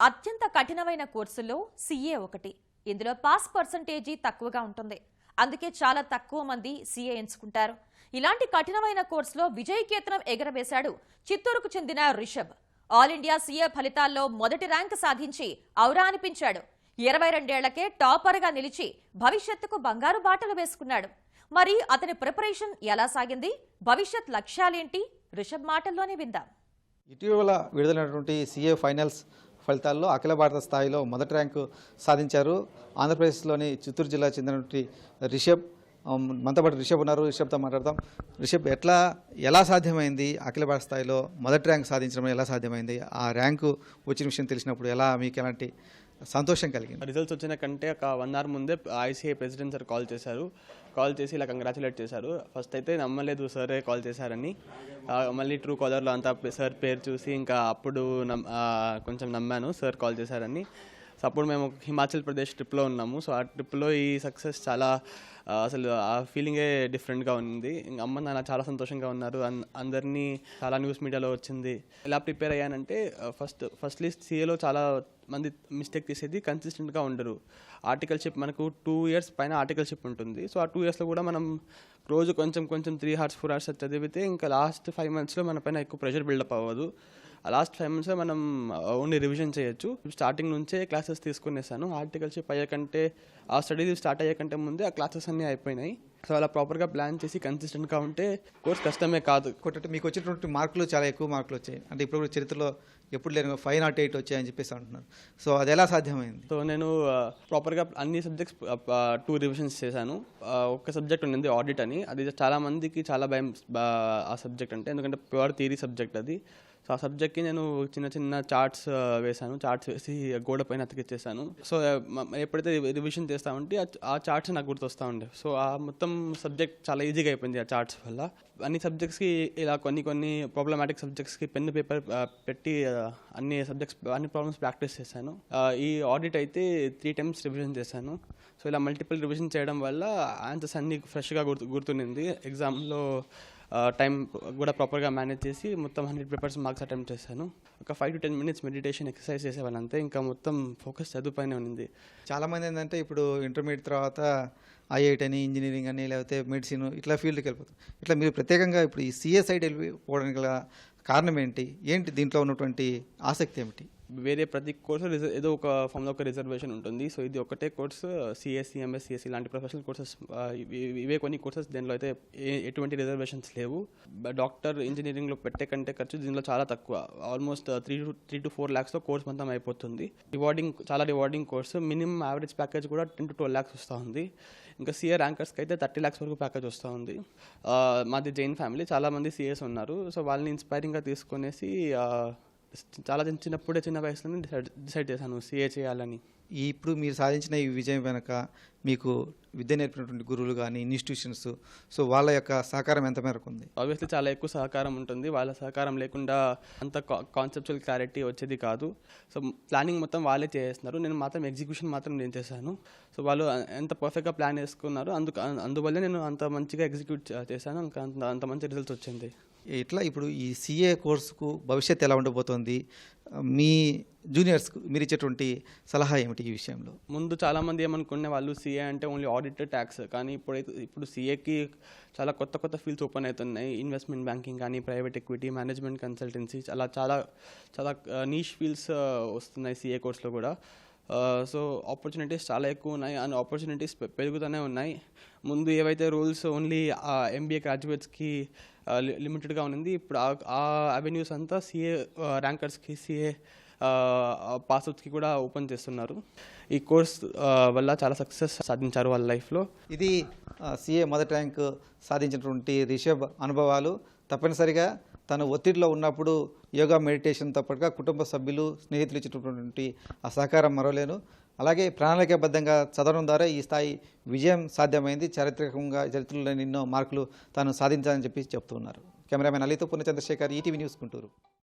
అత్యంత కఠినమైన కోర్సుల్లో సీఏ ఒకటి. ఇందులో పాస్ పర్సంటేజీ తక్కువగా ఉంటుంది. అందుకే చాలా తక్కువ మంది సీఏ ఎంచుకుంటారు. ఇలాంటి కఠినమైన కోర్సులో విజయకేతనం ఎగరవేశాడు చిత్తూరుకు చెందిన రిషబ్. ఆల్ ఇండియా సీఏ ఫలితాల్లో మొదటి ర్యాంక్ సాధించి ఔరా అనిపించాడు. ఇరవై రెండేళ్ళకే టాపర్గా నిలిచి భవిష్యత్తుకు బంగారు బాటలు వేసుకున్నాడు. మరి అతని ప్రిపరేషన్ ఎలా సాగింది? భవిష్యత్ లక్ష్యాలేంటి? రిషబ్ మాటల్లోనే విందాం. ఇటీవల విడుదలైనటువంటి సీఏ ఫైనల్స్ ఫలితాల్లో అఖిల భారత స్థాయిలో మొదటి ర్యాంకు సాధించారు. ఆంధ్రప్రదేశ్లోని చిత్తూరు జిల్లా చెందినటువంటి రిషబ్ ఉమ్, మనతో పాటు రిషబ్ ఉన్నారు. రిషబ్తో మాట్లాడదాం. రిషబ్ ఎట్లా ఎలా సాధ్యమైంది అఖిల భారత స్థాయిలో మొదటి ర్యాంక్ సాధించడం? ఎలా సాధ్యమైంది? ఆ ర్యాంకు వచ్చిన విషయం తెలిసినప్పుడు ఎలా మీకు ఎలాంటి సంతోషం కలిగింది. రిజల్ట్స్ వచ్చిన కంటే ఒక వన్ అవర్ ముందే ఐసీఐ ప్రెసిడెంట్ సార్ కాల్ చేశారు. కాల్ చేసి ఇలా కంగ్రాచులేట్ చేశారు. ఫస్ట్ అయితే నమ్మలేదు సరే కాల్ చేశారని. మళ్ళీ ట్రూ కాలర్లో అంతా సార్ పేరు చూసి ఇంకా అప్పుడు నమ్- కొంచెం నమ్మాను సార్ కాల్ చేశారని. సో అప్పుడు మేము హిమాచల్ ప్రదేశ్ ట్రిప్లో ఉన్నాము. సో ఆ ట్రిప్లో ఈ సక్సెస్ చాలా అసలు ఆ ఫీలింగే డిఫరెంట్గా ఉంది. ఇంకా అమ్మ నాన్న చాలా సంతోషంగా ఉన్నారు. అన్- అందరినీ చాలా న్యూస్ మీడియాలో వచ్చింది. ఎలా ప్రిపేర్ అయ్యానంటే ఫస్ట్ ఫస్ట్లీ సీఏలో చాలా మంది మిస్టేక్ తీసేది కన్సిస్టెంట్గా ఉండరు. ఆర్టికల్షిప్ మనకు టూ ఇయర్స్ పైన ఆర్టికల్షిప్ ఉంటుంది. సో ఆ టూ ఇయర్స్లో కూడా మనం రోజు కొంచెం కొంచెం త్రీ అవర్స్ ఫోర్ అవర్స్ చదివితే ఇంకా లాస్ట్ ఫైవ్ మంత్స్లో మన పైన ఎక్కువ ప్రెషర్ బిల్డప్ అవ్వదు. లాస్ట్ ఫైవ్ మంత్స్లో మనం ఓన్లీ రివిజన్ చేయొచ్చు. స్టార్టింగ్ నుంచే క్లాసెస్ తీసుకునేసాను. ఆర్టికల్షిప్ అయ్యాకంటే ఆ స్టడీ స్టార్ట్ అయ్యాకంటే ముందే ఆ క్లాసెస్ అన్నీ అయిపోయినాయి. సో అలా ప్రాపర్గా ప్లాన్ చేసి కన్సిస్టెంట్గా ఉంటే కోర్స్ కష్టమే కాదు. ఇంకోటి మీకు వచ్చినటువంటి మార్కులు చాలా ఎక్కువ మార్కులు వచ్చాయి. అంటే ఇప్పుడు చరిత్రలో ఎప్పుడు లేని ఫైవ్ నాట్ ఎయిట్ వచ్చాయని చెప్పేసి అంటున్నారు. సో అది ఎలా సాధ్యమైంది? సో నేను ప్రాపర్గా అన్ని సబ్జెక్ట్స్ టూ రివిజన్స్ చేశాను. ఒక సబ్జెక్ట్ ఉన్నది ఆడిట్ అని. అది చాలా మందికి చాలా భయం ఆ సబ్జెక్ట్ అంటే. ఎందుకంటే ప్యూర్ థియరీ సబ్జెక్ట్ అది. సో ఆ సబ్జెక్ట్కి నేను చిన్న చిన్న చార్ట్స్ వేశాను. చార్ట్స్ వేసి గోడ పైన అతికిచ్చేసాను సో ఎప్పుడైతే రివిజన్ చేస్తామంటే ఆ- ఆ చార్ట్స్ నాకు గుర్తొస్తూ ఉండే. సో ఆ మొత్తం సబ్జెక్ట్ చాలా ఈజీగా అయిపోయింది ఆ చార్ట్స్ వల్ల. అన్ని సబ్జెక్ట్స్కి ఇలా కొన్ని కొన్ని ప్రాబ్లమాటిక్ సబ్జెక్ట్స్కి పెన్ పేపర్ పెట్టి అన్ని సబ్జెక్ట్స్ అన్ని ప్రాబ్లమ్స్ ప్రాక్టీస్ చేశాను. ఈ ఆడిట్ అయితే త్రీ టైమ్స్ రివిజన్ చేశాను. సో ఇలా మల్టిపుల్ రివిజన్ చేయడం వల్ల ఆన్సర్స్ అన్నీ ఫ్రెష్గా గుర్తు గుర్తుండింది. ఎగ్జామ్లో టైం కూడా ప్రాపర్గా మేనేజ్ చేసి మొత్తం హండ్రెడ్ పేపర్స్ మార్క్స్ అటెంప్ట్ చేశాను. ఒక five to ten minutes meditation exercise చేసేవాళ్ళు అంతే ఇంకా మొత్తం ఫోకస్ చదువుపైనే ఉంది చాలామంది ఏంటంటే ఇప్పుడు ఇంటర్మీడియట్ తర్వాత ఐఐటి అని ఇంజనీరింగ్ అని లేకపోతే మెడిసిన్ ఇట్లా ఫీల్డ్కి వెళ్ళిపోతారు. ఇట్లా మీరు ప్రత్యేకంగా ఇప్పుడు ఈ సిఎస్ఐడి వెళ్ళిపోవడానికి గల కారణం ఏంటి? ఏంటి దీంట్లో ఉన్నటువంటి ఆసక్తి ఏమిటి? వేరే ప్రతి కోర్సు ఏదో ఒక ఫామ్లో ఒక రిజర్వేషన్ ఉంటుంది. సో ఇది ఒకటే కోర్సు సిఎస్సి ఎంఎస్ సిఎస్సి ఇలాంటి ప్రొఫెషనల్ కోర్సెస్ ఇవే కొన్ని కోర్సెస్ దీనిలో అయితే ఎటువంటి రిజర్వేషన్స్ లేవు. డాక్టర్ ఇంజనీరింగ్లో పెట్టే కంటే ఖర్చు దీనిలో చాలా తక్కువ. Almost three two three two four ల్యాక్స్తో course మొత్తం అయిపోతుంది. రివార్డింగ్ చాలా rewarding course minimum average package కూడా టెన్ టు ట్వెల్వ్ ల్యాక్స్ వస్తూ ఉంది. ఇంకా సీఏ ర్యాంకర్స్కి అయితే థర్టీ ల్యాక్స్ వరకు ప్యాకేజ్ వస్తూ ఉంది. మాది జైన్ ఫ్యామిలీ చాలామంది సిఎస్ ఉన్నారు. సో వాళ్ళని ఇన్స్పైరింగ్గా తీసుకునేసి చాలా చిన్న చిన్నప్పుడే చిన్న వయసులోనే డిసైడ్ డిసైడ్ చేశాను సీఏ చేయాలని. ఈ ఇప్పుడు మీరు సాధించిన ఈ విజయం వెనక మీకు విద్య నేర్పినటువంటి గురువులు కానీ ఇన్స్టిట్యూషన్స్ సో వాళ్ళ యొక్క సహకారం ఎంత మేరకు ఉంది? ఆబ్వియస్లీ చాలా ఎక్కువ సహకారం ఉంటుంది. వాళ్ళ సహకారం లేకుండా అంత కాన్సెప్చువల్ క్లారిటీ వచ్చేది కాదు. సో ప్లానింగ్ మొత్తం వాళ్ళే చేస్తున్నారు. నేను మాత్రం ఎగ్జిక్యూషన్ మాత్రం నేను చేశాను. సో వాళ్ళు ఎంత పర్ఫెక్ట్గా ప్లాన్ వేసుకున్నారు అందుకు అందువల్లే నేను అంత మంచిగా ఎగ్జిక్యూట్ చేశాను. అంత అంత మంచి రిజల్ట్స్ వచ్చింది. ఇట్లా ఇప్పుడు ఈ సిఏ కోర్సుకు భవిష్యత్తు ఎలా ఉండబోతోంది? మీ జూనియర్స్కు మీరు ఇచ్చేటువంటి సలహా ఏమిటి ఈ విషయంలో? ముందు చాలామంది ఏమనుకునే వాళ్ళు సీఏ అంటే ఓన్లీ ఆడిట్ ట్యాక్స్ కానీ ఇప్పుడైతే ఇప్పుడు సీఏకి చాలా కొత్త కొత్త ఫీల్డ్స్ ఓపెన్ అవుతున్నాయి. ఇన్వెస్ట్మెంట్ బ్యాంకింగ్ కానీ ప్రైవేట్ ఎక్విటీ మేనేజ్మెంట్ కన్సల్టెన్సీ అలా చాలా చాలా uh, నీష్ ఫీల్డ్స్ uh, వస్తున్నాయి సీఏ కోర్స్లో కూడా. Uh, సో ఆపర్చునిటీస్ చాలా ఎక్కువ ఉన్నాయి. అండ్ ఆపర్చునిటీస్ పెరుగుతూనే ఉన్నాయి. ముందు ఏవైతే రూల్స్ ఓన్లీ ఎంబీఏ గ్రాడ్యుయేట్స్కి లిమిటెడ్గా ఉంది ఇప్పుడు ఆ- అవెన్యూస్ అంతా సీఏ ర్యాంకర్స్కి సీఏ పాస్అవుట్స్కి కూడా ఓపెన్ చేస్తున్నారు. ఈ కోర్స్ వల్ల చాలా సక్సెస్ సాధించారు వాళ్ళ లైఫ్లో ఇది సిఏ మొదటి ర్యాంక్ సాధించినటువంటి రిషబ్ అనుభవాలు. తప్పనిసరిగా తను ఒత్తిడిలో ఉన్నప్పుడు యోగా మెడిటేషన్తో పాటుగా కుటుంబ సభ్యులు స్నేహితులు ఇచ్చినటువంటి ఆ సహకారం మరవలేను. అలాగే ప్రణాళికాబద్ధంగా చదవడం ద్వారా ఈ స్థాయి విజయం సాధ్యమైంది. చారిత్రకంగా చరిత్రలో ఎన్నో మార్కులు తాను సాధించాలని చెప్పి చెప్తున్నారు కెమెరామెన్ అలీతో పూర్ణ చంద్రశేఖర్ ఈటీవీ న్యూస్ గుంటూరు.